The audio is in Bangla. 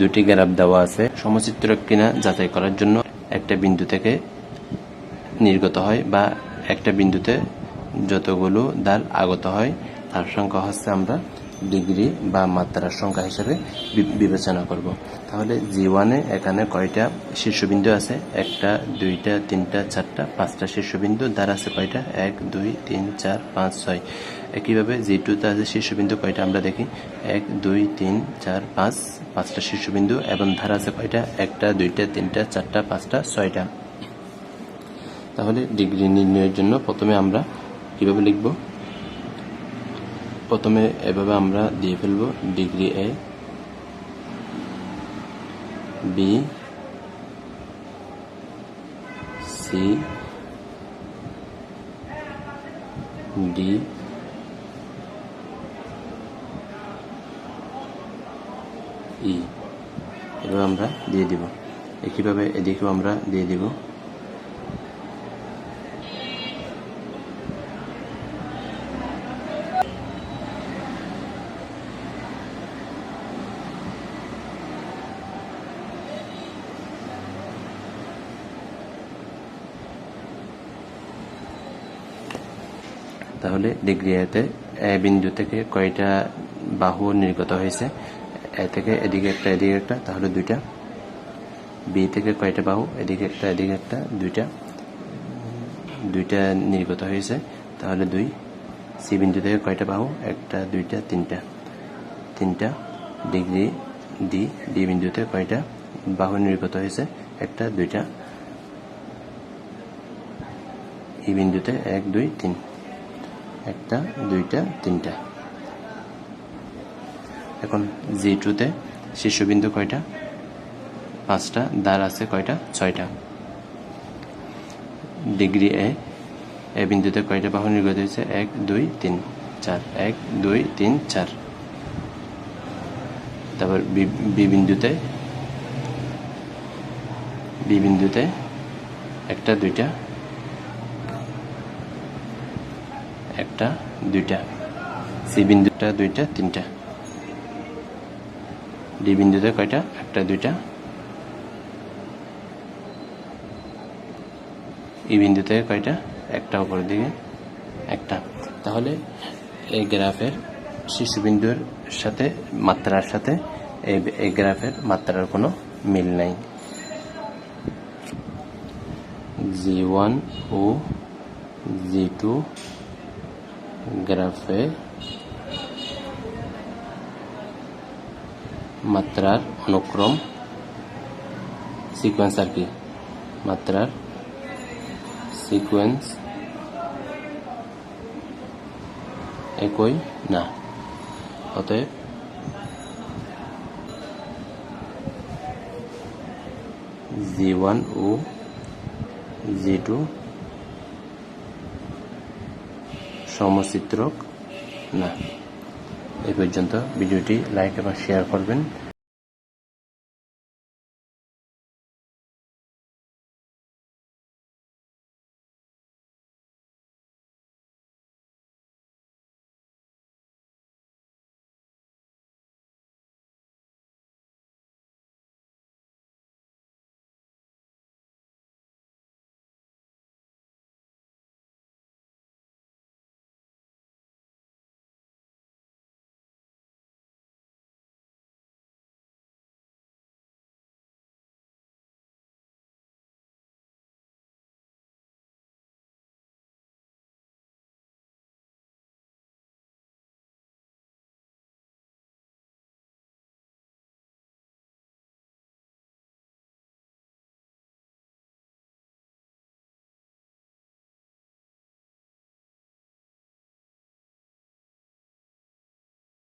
দুটি গ্যারাপ দেওয়া আছে। সমচিত্র কিনা যাচাই করার জন্য একটা বিন্দু থেকে নির্গত হয় বা একটা বিন্দুতে যতগুলো দাল আগত হয়, তার সংখ্যা হচ্ছে আমরা ডিগ্রি বা মাত্রার সংখ্যা হিসেবে বিবেচনা করব। তাহলে জি ওয়ানে এখানে কয়টা শীর্ষবিন্দু আছে? একটা, দুইটা, তিনটা, চারটা, পাঁচটা শীর্ষবিন্দু। দ্বার আছে কয়টা? এক, দুই, তিন, চার, পাঁচ, ছয়। একইভাবে জি টুতে আছে শীর্ষবিন্দু, কয়টা আমরা দেখি? এক, দুই, তিন, চার, পাঁচ, পাঁচটা শীর্ষবিন্দু এবং ধার আছে কয়টা? একটা, দুইটা, তিনটা, চারটা, পাঁচটা, ছয়টা। তাহলে ডিগ্রি নির্ণয়ের জন্য প্রথমে আমরা কীভাবে লিখব? প্রথমে এভাবে আমরা দিয়ে ফেলব degree A B C D E এভাবে আমরা দিয়ে দিব। একইভাবে এদিকেও আমরা দিয়ে দিব। তাহলে ডিগ্রি এতে এ বিন্দু থেকে কয়টা বাহু নির্গত হয়েছে? এ থেকে এদিকে একটা এদিকে একটা, তাহলে দুইটা। বি থেকে কয়টা বাহু? এদিকে একটা এদিকে একটা, দুইটা। দুইটা নির্গত হয়েছে, তাহলে দুই। সি বিন্দু থেকে কয়টা বাহু? একটা, দুইটা, তিনটা। তিনটা, ডিগ্রি ডি ডি বিন্দুতে কয়টা বাহু নির্গত হয়েছে? একটা, দুইটা। ই বিন্দুতে এক, দুই, তিন। একটা, দুইটা, তিনটা। এখন জি টুতে শীর্ষবিন্দু কয়টা? পাঁচটা, দ্বার আছে কয়টা? ছয়টা। ডিগ্রি এ এ বিন্দুতে কয়টা বাহু নির্গত হয়েছে? এক, দুই, তিন, চার। এক, দুই, তিন, চার। তারপর বি- বিন্দুতে, বি বিন্দুতে একটা, দুইটা একটা, দুইটা। সি বিন্দুটা, দুইটা, তিনটা। ডি বিন্দুতে কয়টা? একটা, দুইটা। ই বিন্দুতে কয়টা? একটা উপরের দিকে, একটা। তাহলে এই গ্রাফের শিশুবিন্দুর সাথে, মাত্রার সাথে এই এই গ্রাফের মাত্রার কোনো মিল নাই। জি ওয়ান ও জি টু গ্রাফে মাত্রার অনুক্রম সিকোয়েন্স আর কি? মাত্রার সিকোয়েন্স একই? না। অতএব জি ওয়ান ও জি টু সমচিত্রক না এই পর্যন্ত ভিডিওটি লাইক এবং শেয়ার করবেন।